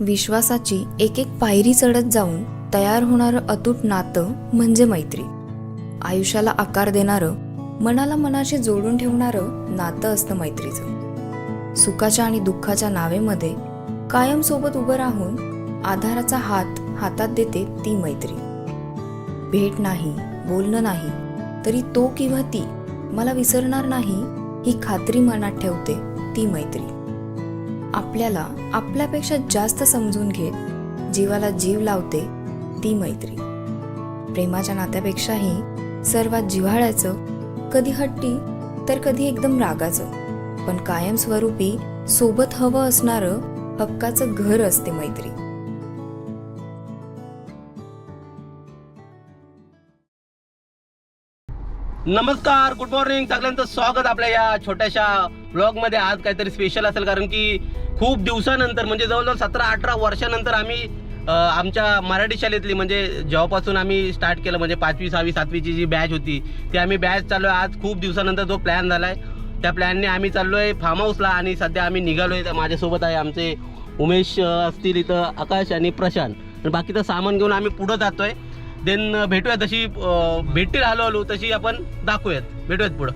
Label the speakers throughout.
Speaker 1: विश्वासाची एक एक पायरी चढत जाऊन तयार होणारं अतूट नातं म्हणजे मैत्री. आयुष्याला आकार देणारं मनाला मनाशी जोडून ठेवणारं नातं असतं मैत्रीचं. सुखाच्या आणि दुःखाच्या नावेमध्ये कायम सोबत उभं राहून आधाराचा हात हातात देते ती मैत्री. भेट नाही बोलणं नाही तरी तो किंवा ती मला विसरणार नाही ही खात्री मनात ठेवते ती मैत्री. आपल्याला आपल्यापेक्षा जास्त समजून घेत जीवाला जीव लावते ती मैत्री. प्रेमाच्या नात्यापेक्षाही सर्वात जिव्हाळ्याचं कधी हट्टी तर कधी एकदम रागाचं. पण कायमस्वरूपी सोबत हवं असणारं हक्काचं घर असते मैत्री.
Speaker 2: नमस्कार गुड मॉर्निंग सगळ्यांचं स्वागत आपल्या या छोट्याशा ब्लॉगमध्ये. आज काहीतरी स्पेशल असेल कारण की खूप दिवसानंतर म्हणजे जवळजवळ सतरा अठरा वर्षानंतर आम्ही आमच्या मराठी शाळेतली म्हणजे जेव्हापासून आम्ही स्टार्ट केलं म्हणजे पाचवी सहावी सातवीची जी बॅच होती ती आम्ही बॅच चालू आहे आज खूप दिवसानंतर जो प्लॅन झाला आहे त्या प्लॅनने आम्ही चाललो आहे फार्म हाऊसला आणि सध्या आम्ही निघालोय. तर माझ्यासोबत आहे आमचे उमेश असतील इथं आकाश आणि प्रशांत. आणि बाकीचं सामान घेऊन आम्ही पुढं जातो आहे देन भेटूयात तशी अं, भेटतील हळू तशी आपण दाखवूयात. भेटूयात पुढं.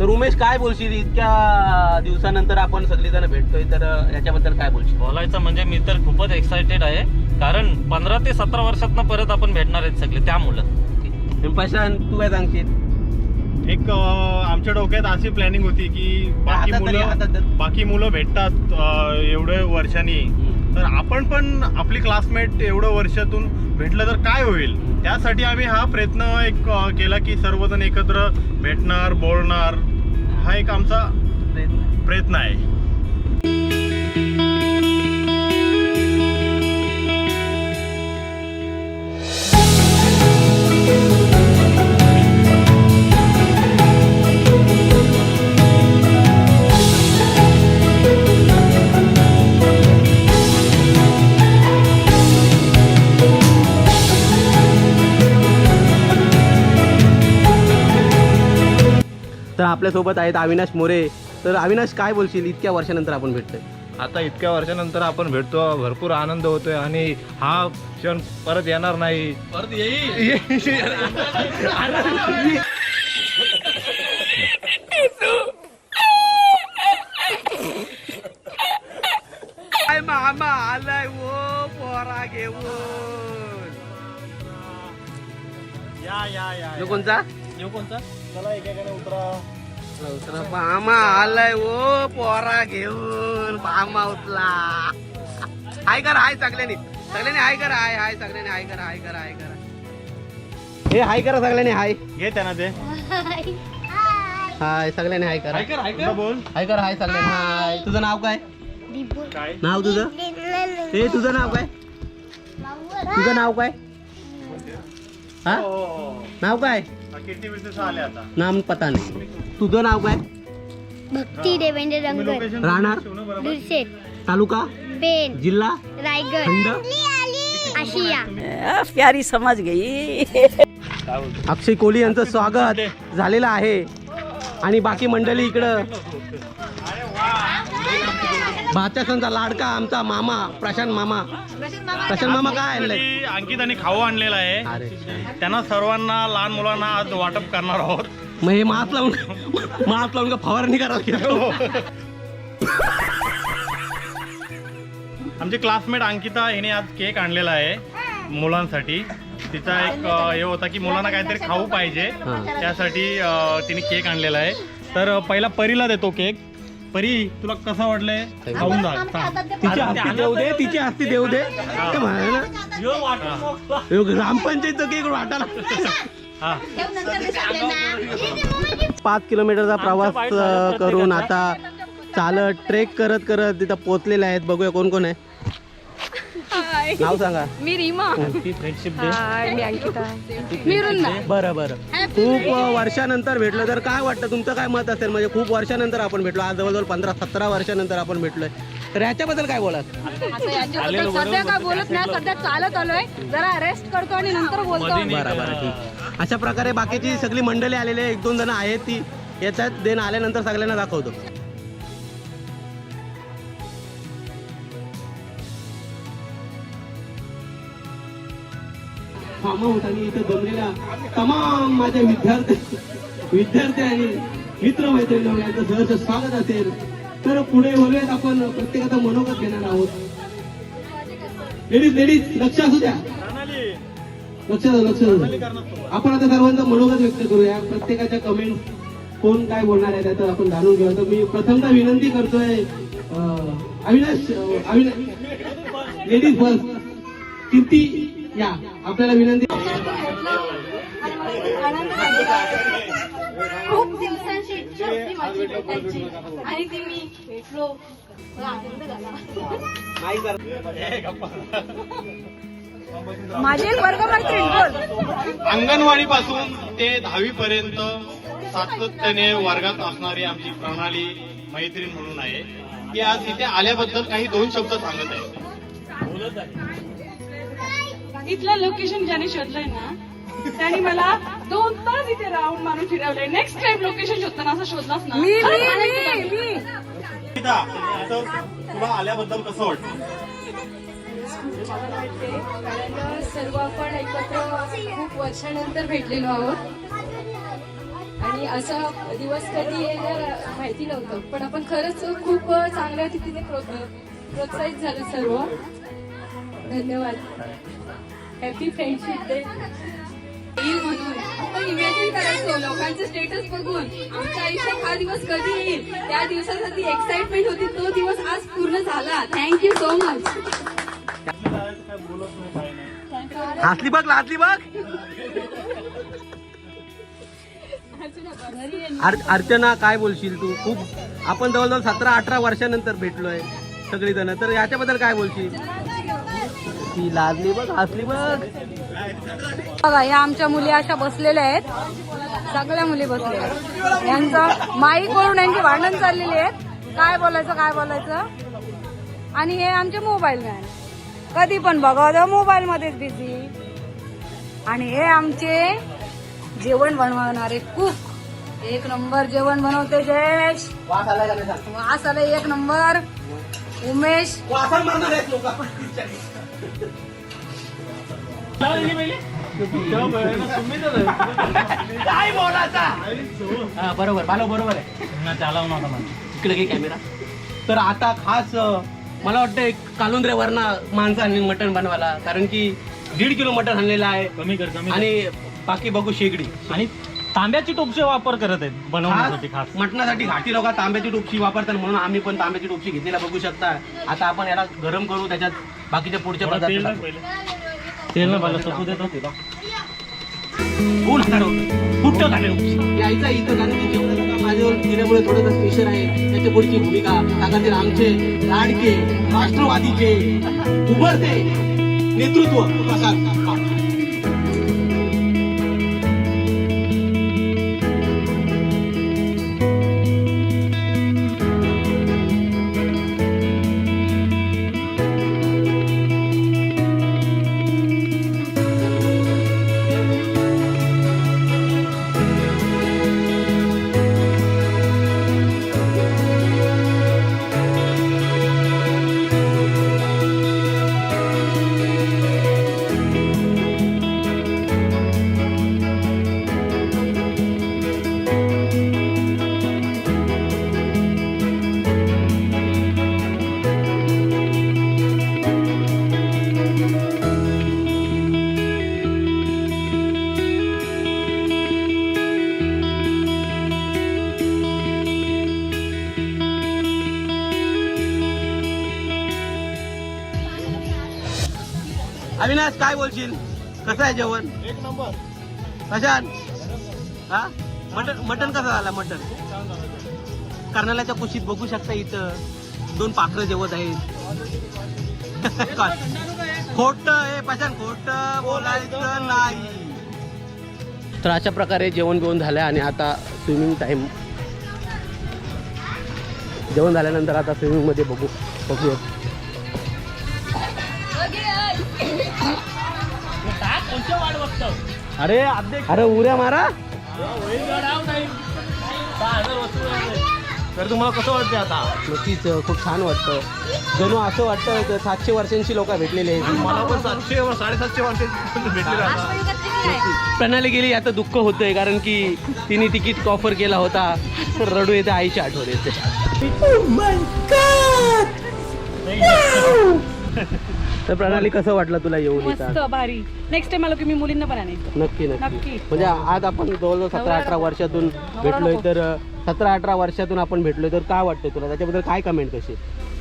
Speaker 2: तर उमेश काय बोलशील? इतक्या दिवसानंतर आपण सगळीजण भेटतोय तर याच्याबद्दल काय बोलशील?
Speaker 3: बोलायचं म्हणजे मी तर खूपच एक्साइटेड आहे. कारण पंधरा ते सतरा वर्षातनं परत आपण भेटणार आहेत सगळे त्यामुळं.
Speaker 2: प्रशांत तू काय सांगशील?
Speaker 4: एक आमच्या डोक्यात अशी प्लॅनिंग होती की बाकी मुलं. बाकी मुलं भेटतात अं, एवढ्या वर्षांनी. तर आपण पण आपली क्लासमेट एवढं वर्षातून भेटलं तर काय होईल? त्यासाठी आम्ही हा प्रयत्न एक केला की सर्वजण एकत्र भेटणार बोलणार. हा एक आमचा प्रयत्न आहे.
Speaker 2: आपल्यासोबत आहेत अविनाश मोरे. तर अविनाश काय बोलशील? इतक्या वर्षानंतर आपण भेटतोय.
Speaker 5: आता इतक्या वर्षानंतर आपण भेटतो. भरपूर आनंद होतोय आणि हा क्षण परत येणार नाही. परत
Speaker 2: काय मामा आलाय ओ पोरा घेऊन.
Speaker 4: या या या
Speaker 2: तो कोणचा?
Speaker 4: चला एकेकाने उतरा.
Speaker 2: मामा आलाय ओ पोरा घेऊन. मामा उचला हाय कर हाय सगळ्यांनी. सगळ्यांनी हाय कर हाय हाय सगळ्यांनी हाय कर हाय कर हाय कर. हे हाय करा सगळ्यांनी हाय.
Speaker 4: घे त्यांना ते
Speaker 2: हाय सगळ्यांनी हाय करा.
Speaker 4: तुला बोल
Speaker 2: हाय कर. हाय सगळ्यांनी. हाय. तुझं नाव काय?
Speaker 4: काय
Speaker 2: नाव तुझं? हे तुझं नाव काय? तुझं नाव काय? हा. नाव काय?
Speaker 4: किती बिझनेस आले आता?
Speaker 2: नाम पता नाही. तुझं नाव काय?
Speaker 6: भक्ती देवेंद्र
Speaker 4: लोकेशन
Speaker 2: राहणार?
Speaker 4: बरोबर?
Speaker 6: दुर्शेत.
Speaker 2: तालुका?
Speaker 6: पेन
Speaker 2: जिल्हा?
Speaker 6: रायगड.
Speaker 2: खंड?
Speaker 6: आशिया.
Speaker 7: प्यारी समझ गई.
Speaker 2: अक्षय कोहली यांचं स्वागत झालेलं आहे. आणि बाकी मंडळी इकडं. भाच्यासांचा लाडका आमचा मामा प्रशांत मामा. प्रशांत मामा काय
Speaker 4: आणलंयसाठी अंकिताने खाऊ आणलेला आहे.
Speaker 2: अरे.
Speaker 4: त्यांना सर्वांना लहान मुलांना आज वाटप करणार आहोत.
Speaker 2: मग हे मास्क लावून मास्क लावून का फवारणी करायला गेलो?
Speaker 4: आमची क्लासमेट अंकिता हिने आज केक आणलेला आहे मुलांसाठी. तिचा एक अ, हे होता की मुलांना काहीतरी खाऊ पाहिजे.
Speaker 2: हा.
Speaker 4: त्यासाठी अ, तिने केक आणलेला आहे. तर पहिला परीला देतो केक परी तुला कसं वाटलंय? खाऊन जा सांग.
Speaker 2: तिची आस्ती देऊ दे तिची आस्ती देऊ दे. ते म्हणाले ना, ग्रामपंचायतचं केक
Speaker 4: हा
Speaker 2: पाच किलोमीटरचा प्रवास अ, करून आता चालत ट्रेक करत करत तिथं पोहोचलेले आहेत. बघूया कोण कोण आहे. नाव सांगा.
Speaker 7: मी रीमा.
Speaker 4: फ्रेंडशिप डे
Speaker 7: हाय, मी अंकिता. मी वृंदा
Speaker 2: बरं बरं. खूप वर्षानंतर भेटलं. तर काय वाटतं? तुमचं काय मत असेल? म्हणजे खूप वर्षानंतर आपण भेटलो. आज जवळजवळ पंधरा सतरा वर्षानंतर आपण भेटलोय. तर ह्याच्याबद्दल काय बोला
Speaker 7: आता याच्याबद्दल सध्या काय बोलत नाही. सध्या चालत आलोय. जरा रेस्ट करतो आणि नंतर बोलतो
Speaker 2: बरं बरं ठीक अशा प्रकारे बाकीची सगळी मंडळी आलेली आहे एक दोन जण आहेत ती. येतात देन आल्यानंतर सगळ्यांना दाखवतो. हाऊस आणि इथं जमलेल्या तमाम माझ्या विद्यार्थी विद्यार्थी आणि मित्र मैत्रिणी यांचं सहर्ष स्वागत असेल. तर पुढे बोलूयात आपण प्रत्येकाचं मनोगत घेणार आहोत. लेडीज लेडीज लक्ष असू द्या. लक्ष लक्ष आपण आता सर्वांचं मनोगत व्यक्त करूया. प्रत्येकाच्या कमेंट कोण काय बोलणार आहे त्याचं आपण जाणून घेऊया. तर मी प्रथमतः विनंती करतोय अविनाश अविनाश लेडीज फर्स्ट कीर्ती या. आपल्याला विनंती
Speaker 7: खूप दिवसांची इच्छा होती माझी भेटायची. आणि ती मी भेटलो. मला आनंद झाला. माझी एक वर्ग मैत्रीण बोल.
Speaker 4: अंगणवाडी पासून ते दहावी पर्यंत सातत्याने वर्गात असणारी आमची प्रणाली मैत्रीण म्हणून आहे. ती आज इथे आल्याबद्दल काही दोन शब्द सांगत आहे.
Speaker 8: इथलं लोकेशन ज्याने शोधलंय ना त्याने मला दोन तास इथे राऊंड मारून फिरवलंय. नेक्स्ट टाइम लोकेशन शोधताना असं शोधलाच ना
Speaker 7: मी मी
Speaker 4: गीता, तुला आल्याबद्दल कसं वाटतं?
Speaker 8: मला वाटते कारण सर्व आपण एकत्र खूप वर्षानंतर भेटलेलो आहोत. आणि असा दिवस कधी येणार माहिती नव्हतं पण आपण खरंच खूप चांगल्या रीतीने प्रो- प्रोत्साहित झालं सर्व. धन्यवाद. हॅपी फ्रेंडशिप डे येईल म्हणून. आपण इमॅजिन करायचो लोकांचे स्टेटस बघून. आमच्या आयुष्यात हा दिवस कधी येईल? त्या दिवसासाठी एक्साइटमेंट होती तो दिवस आज पूर्ण झाला. थँक्यू सो मच
Speaker 2: हसली बघ बघ. अर- अर्चना काय बोलशील तू? खूप आपण जवळजवळ सतरा अठरा वर्षानंतर भेटलोय सगळी जण तर याच्याबद्दल काय बोलशील? ती लाजली बघ हसली बघ.
Speaker 7: बघा या आमच्या मुली अशा बसलेल्या आहेत. सगळ्या मुली बसलेल्या आहेत. यांचं माईक वरून यांची भांडण चाललेली आहेत. काय बोलायचं काय बोलायचं? आणि हे आमचे मोबाईल मॅन कधी पण बघा मोबाईल मध्येच बिझी आणि हे आमचे जेवण बनवणारे कुक एक नंबर जेवण बनवते जयेश?
Speaker 2: वास
Speaker 7: आले एक नंबर. उमेश.
Speaker 2: काय बोलायचा? हा, बरोबर बालो बरोबर आहे.
Speaker 3: चालव नव्हता मला
Speaker 2: इकडे घे कॅमेरा तर आता खास मला वाटतं एक कालुंद्रेवरना माणसं आणली मटण बनवायला कारण की दीड किलो मटण आणलेलं आहे.
Speaker 3: कमी कर कमी
Speaker 2: आणि बाकी बघू शेगडी.
Speaker 3: आणि तांब्याची टोपचे वापर करत आहेत बनवण्यासाठी खास
Speaker 2: मटणासाठी घाटी लोक तांब्याची टोपशी वापरतात म्हणून आम्ही पण तांब्याची टोपशी घेतलेला बघू शकता. आता आपण याला गरम करू त्याच्यात बाकीच्या पुढच्या
Speaker 3: तेल
Speaker 2: पदार्थ.
Speaker 3: पहिले. तेल ना पहिलं तपू देतो.
Speaker 2: यायचा इथं कारण की जेवणाचं माझ्यावर केल्यामुळे थोडंसं स्पेशल आहे. त्याच्या पुढची भूमिका. जगातील आमचे लाडके राष्ट्रवादीचे उभरते. नेतृत्व प्रसाद. अविनाश काय बोलशील? कसं आहे जेवण?
Speaker 4: एक नंबर.
Speaker 2: कशान हा? मटन मटन कसं झालं मटन कर्नाल्याच्या कुशीत बघू शकता इथं. दोन पाखरं जेवत आहेत. खोट हे पशान खोट बोलायचं नाही. तर अशा प्रकारे जेवण बिवण झालं आणि आता स्विमिंग टाइम जेवण झाल्यानंतर आता स्विमिंगमध्ये बघू बघूया
Speaker 3: अरे अध्यक्ष
Speaker 2: अरे उऱ्या मारा?
Speaker 3: तर तुम्हाला कसं वाटते आता?
Speaker 2: नक्कीच खूप छान वाटतं. जणू असं वाटतं सातशे वर्षांची लोक भेटलेली आहेत.
Speaker 5: मला पण सातशे साडेसातशे वर्षांची भेटलेली
Speaker 2: प्रणाली गेली आता दुःख होतंय कारण की तिने तिकीट ऑफर केला होता. तर रडू येते आईची आठवण येते. तर प्रणाली कसं वाटलं तुला येऊन
Speaker 7: मस्त
Speaker 2: इथं?
Speaker 7: भारी. नेक्स्ट टाइम आलो की मी मुलींना पण आणेन.
Speaker 2: नक्की नक्की.
Speaker 7: नक्की.
Speaker 2: म्हणजे आज आपण जवळजवळ सतरा अठरा वर्षातून भेटलोय तर सतरा अठरा वर्षातून आपण भेटलोय तर काय वाटतंय तुला? त्याच्याबद्दल काय कमेंट कशी?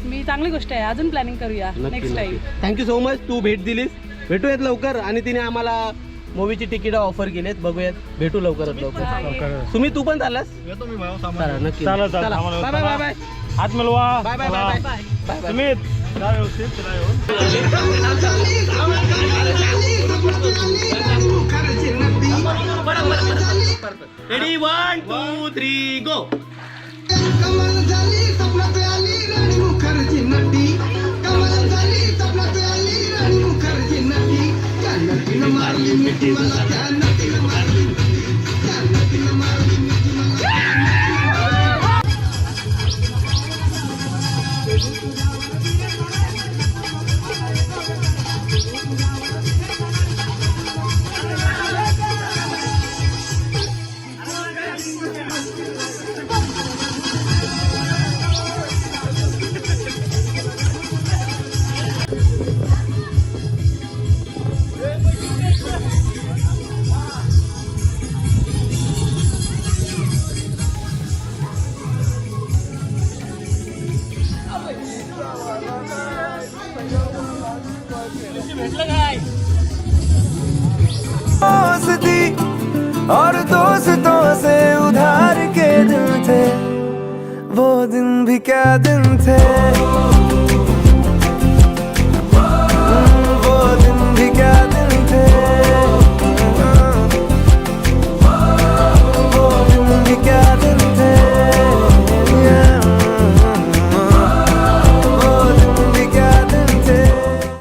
Speaker 7: मी चांगली गोष्ट आहे. अजून प्लॅनिंग करूया.
Speaker 2: नक्की
Speaker 7: नेक्स्ट टाइम
Speaker 2: नक्की थँक्यू सो मच तू भेट दिलीस. भेटूयात लवकर. आणि तिने आम्हाला मूवीची तिकीट ऑफर केलीत. बघूयात. भेटू लवकरात लवकर. तुम्ही तू पण चाललास?
Speaker 4: येतो मी भाऊ सामान
Speaker 2: चला नक्की.
Speaker 4: चालेल, चालेल.
Speaker 2: चला
Speaker 4: आम्हाला-
Speaker 2: बाय बाय बाय बाय
Speaker 4: हात मिळवा
Speaker 2: bye bye bye bye bye bye
Speaker 4: Sumit. जा व्यवस्थित येऊन
Speaker 2: ready one two three go
Speaker 9: Kamal झाली स्वप्नात